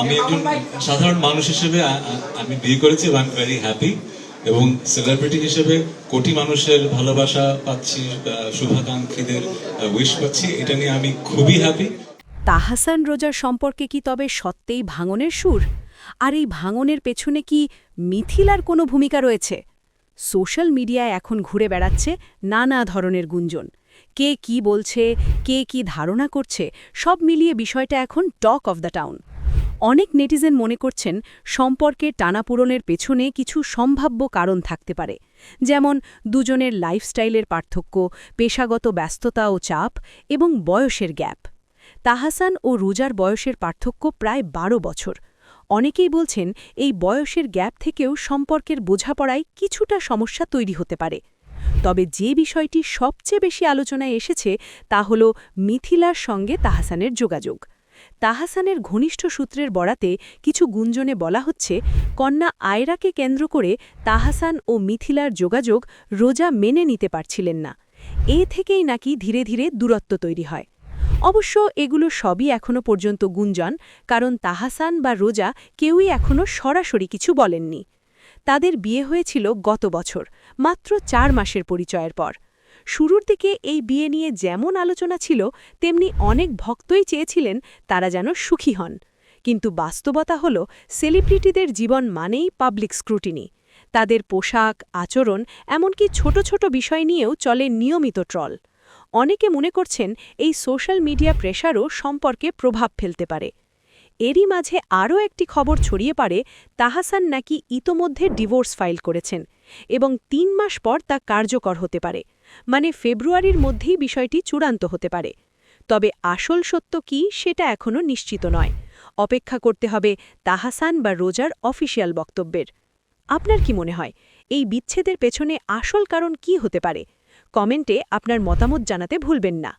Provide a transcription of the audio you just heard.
আমি একজন সাধারণ মানুষ হিসেবে আমি বিয়ে করেছি এবং ভেরি হ্যাপি এবং সেলিব্রিটি হিসেবে কোটি মানুষের ভালোবাসা পাচ্ছি শুভাকাঙ্ক্ষীদের উইশ পাচ্ছি, এটা নিয়ে আমি খুবই হ্যাপি তাহাসান রোজার সম্পর্কে কি তবে সত্যিই ভাঙনের সুর? আর এই ভাঙনের পেছনে কি মিথিলার কোনো ভূমিকা রয়েছে? সোশ্যাল মিডিয়ায় এখন ঘুরে বেড়াচ্ছে নানা ধরনের গুঞ্জন। কে কি বলছে, কে কি ধারণা করছে, সব মিলিয়ে বিষয়টা এখন টক অফ দ্য টাউন। অনেক নেটিজেন মনে করছেন সম্পর্কে টানাপূরণের পেছনে কিছু সম্ভাব্য কারণ থাকতে পারে, যেমন দুজনের লাইফস্টাইলের পার্থক্য, পেশাগত ব্যস্ততা ও চাপ এবং বয়সের গ্যাপ। তাহাসান ও রুজার বয়সের পার্থক্য প্রায় বারো বছর। অনেকেই বলছেন এই বয়সের গ্যাপ থেকেও সম্পর্কের বোঝাপড়ায় কিছুটা সমস্যা তৈরি হতে পারে। তবে যে বিষয়টি সবচেয়ে বেশি আলোচনায় এসেছে তা হল মিথিলার সঙ্গে তাহাসানের যোগাযোগ। তাহাসানের ঘনিষ্ঠ সূত্রের বরাতে কিছু গুঞ্জনে বলা হচ্ছে, কন্যা আয়রাকে কেন্দ্র করে তাহাসান ও মিথিলার যোগাযোগ রোজা মেনে নিতে পারছিলেন না। এ থেকেই নাকি ধীরে ধীরে দূরত্ব তৈরি হয়। অবশ্য এগুলো সবই এখনও পর্যন্ত গুঞ্জন, কারণ তাহাসান বা রোজা কেউই এখনও সরাসরি কিছু বলেননি। তাদের বিয়ে হয়েছিল গত বছর, মাত্র চার মাসের পরিচয়ের পর। শুরুর দিকে এই বিয়ে নিয়ে যেমন আলোচনা ছিল, তেমনি অনেক ভক্তই চেয়েছিলেন তারা যেন সুখী হন। কিন্তু বাস্তবতা হল, সেলিব্রিটিদের জীবন মানেই পাবলিক স্ক্রুটিনি। তাদের পোশাক, আচরণ, এমনকি ছোট ছোট বিষয় নিয়েও চলে নিয়মিত ট্রল। অনেকে মনে করছেন, এই সোশ্যাল মিডিয়া প্রেশারও সম্পর্কে প্রভাব ফেলতে পারে। এরই মাঝে আরও একটি খবর ছড়িয়ে পারে তাহাসান নাকি ইতোমধ্যে ডিভোর্স ফাইল করেছেন এবং তিন মাস পর তা কার্যকর হতে পারে মানে ফেব্রুয়ারির মধ্যেই বিষয়টি চূড়ান্ত হতে পারে। তবে আসল সত্য কি সেটা এখনও নিশ্চিত নয়। অপেক্ষা করতে হবে তাহাসান বা রোজার অফিসিয়াল বক্তব্যের। আপনার কি মনে হয়, এই বিচ্ছেদের পেছনে আসল কারণ কি হতে পারে? কমেন্টে আপনার মতামত জানাতে ভুলবেন না।